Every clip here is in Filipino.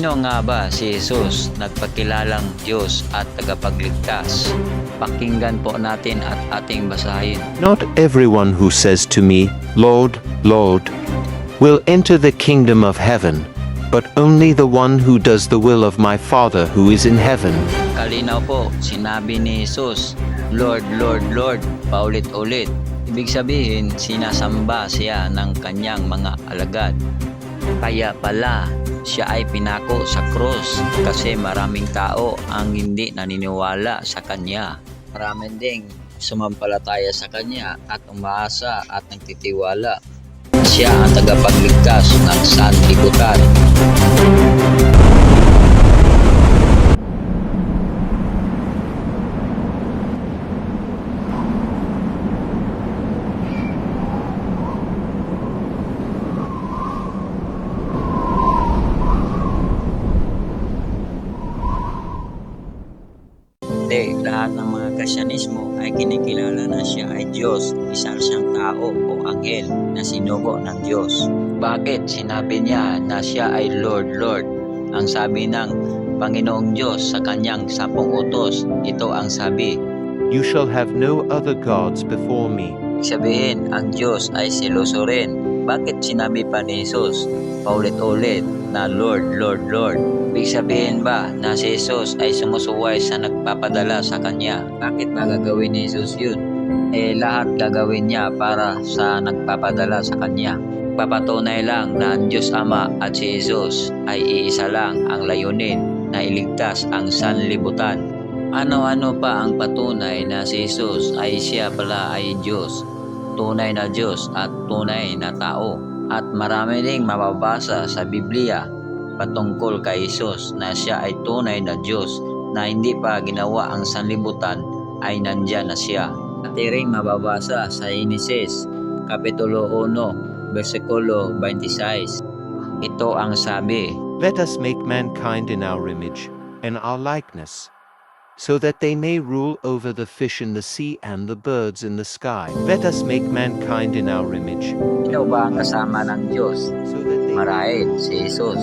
Sino nga ba si Jesus, nagpakilalang Diyos at tagapagligtas? Pakinggan po natin at ating basahin. Not everyone who says to me, Lord, Lord, will enter the kingdom of heaven, but only the one who does the will of my Father who is in heaven. Kalinaw po, sinabi ni Jesus, Lord, Lord, Lord, paulit-ulit. Ibig sabihin, sinasamba siya ng kanyang mga alagad. Kaya pala, siya ay pinako sa krus kasi maraming tao ang hindi naniniwala sa kanya. Maraming ding sumampalataya sa kanya at umaasa at nagtitiwala. Siya ang tagapagligtas ng sanlibutan. Hindi, lahat ng mga Kristyanismo ay kinikilala na siya ay Diyos, isa siyang tao o anghel na sinugo ng Diyos. Bakit sinabi niya na siya ay Lord, Lord? Ang sabi ng Panginoong Diyos sa kanyang sapong utos, ito ang sabi. You shall have no other gods before me. Sabihin, ang Diyos ay siloso rin. Bakit sinabi pa ni Jesus paulit-ulit na Lord, Lord, Lord? Ibig sabihin ba na si Jesus ay sumusuway sa nagpapadala sa Kanya? Bakit ba gagawin ni Jesus yun? Eh lahat gagawin niya para sa nagpapadala sa Kanya. Papatunay lang na ang Diyos Ama at si Jesus ay iisa lang ang layunin na iligtas ang sanlibutan. Ano-ano pa ang patunay na si Jesus ay siya pala ay Diyos, tunay na Diyos at tunay na tao. At marami ding mababasa sa Biblia patungkol kay Jesus na siya ay tunay na Diyos na hindi pa ginawa ang sanlibutan ay nandyan na siya. At ring mababasa sa Genesis, Kapitulo 1, versikulo 26. Ito ang sabi, Let us make mankind in our image, and our likeness, so that they may rule over the fish in the sea and the birds in the sky. Let us make mankind in our image, Sino ba ang kasama ng Diyos? Marahil si Jesus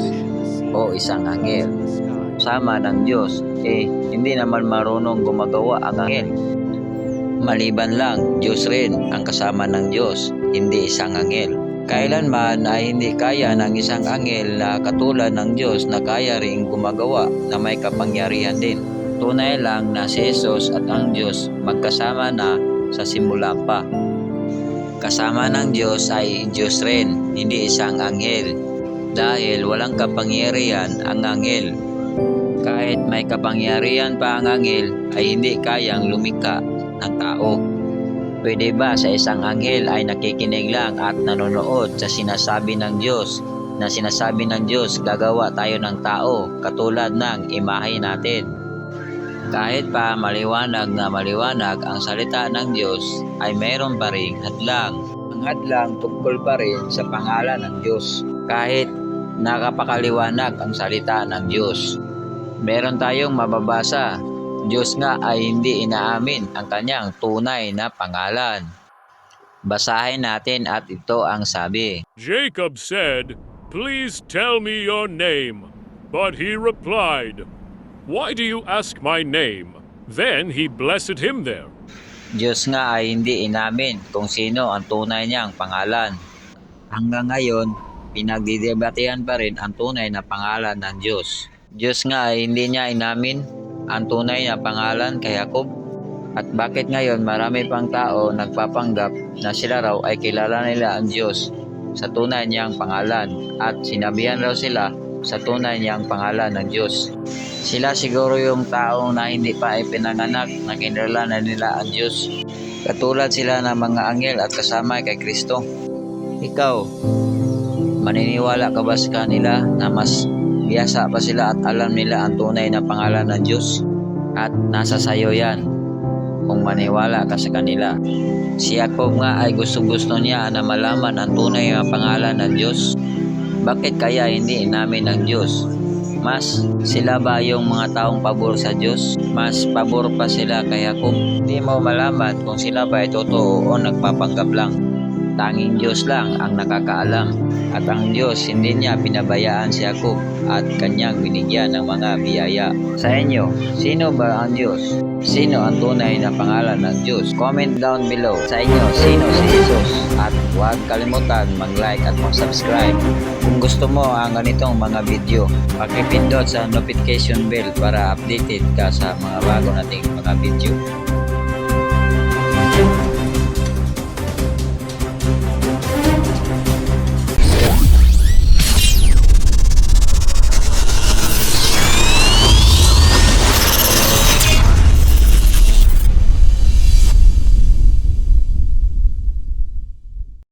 o isang anghel. Sama ng Diyos, eh hindi naman marunong gumagawa ang anghel. Maliban lang, Diyos rin ang kasama ng Diyos, hindi isang anghel. Kailanman ay hindi kaya ng isang anghel na katulad ng Diyos na kaya ring gumagawa na may kapangyarihan din. Tunay lang na si Jesus at ang Diyos magkasama na sa simula pa. Kasama ng Diyos ay Diyos rin, hindi isang anghel. Dahil walang kapangyarihan ang anghel. Kahit may kapangyarihan pa ang anghel ay hindi kayang lumika ng tao. Pwede ba sa isang anghel ay nakikinig lang at nanonood sa sinasabi ng Diyos na sinasabi ng Diyos gagawa tayo ng tao katulad ng imahe natin? Kahit pa maliwanag na maliwanag ang salita ng Diyos ay mayroon pa rin hadlang. Ang hadlang tungkol pa rin sa pangalan ng Diyos. Kahit nakapakaliwanag ang salita ng Diyos. Meron tayong mababasa Diyos nga ay hindi inaamin ang kanyang tunay na pangalan. Basahin natin at ito ang sabi. Jacob said, Please tell me your name. But he replied, Why do you ask my name? Then he blessed him there. Diyos nga ay hindi inamin kung sino ang tunay niyang pangalan. Hanggang ngayon, pinagdidebatehan pa rin ang tunay na pangalan ng Diyos. Diyos nga ay hindi niya inamin ang tunay na pangalan kay Jacob. At bakit ngayon marami pang tao nagpapanggap na sila raw ay kilala nila ang Diyos sa tunay niyang pangalan at sinabihan raw sila sa tunay niyang pangalan ng Diyos. Sila siguro yung taong na hindi pa ay pinanganak na kinala na nila ang Diyos. Katulad sila ng mga anghel at kasama kay Kristo. Ikaw, maniniwala ka ba sa kanila na mas biyasa pa sila at alam nila ang tunay na pangalan ng Diyos? At nasa sayo yan kung maniwala ka sa kanila. Si Jacob nga ay gusto-gusto niya na malaman ang tunay na pangalan ng Diyos. Bakit kaya hindi inamin ng Diyos? Mas sila ba yung mga taong pabor sa Diyos? Mas pabor pa sila kay Jacob? Hindi mo malaman kung sila ba ay totoo o nagpapanggap lang. Tanging Diyos lang ang nakakaalam. At ang Diyos hindi niya pinabayaan si Jacob at kanyang binigyan ng mga biyaya. Sa inyo, sino ba ang Diyos? Sino ang tunay na pangalan ng Diyos? Comment down below. Sa inyo, sino si Jesus? At huwag kalimutan mag-like at mag-subscribe. Kung gusto mo ang ganitong mga video, pakipindot sa notification bell para updated ka sa mga bago nating mga video.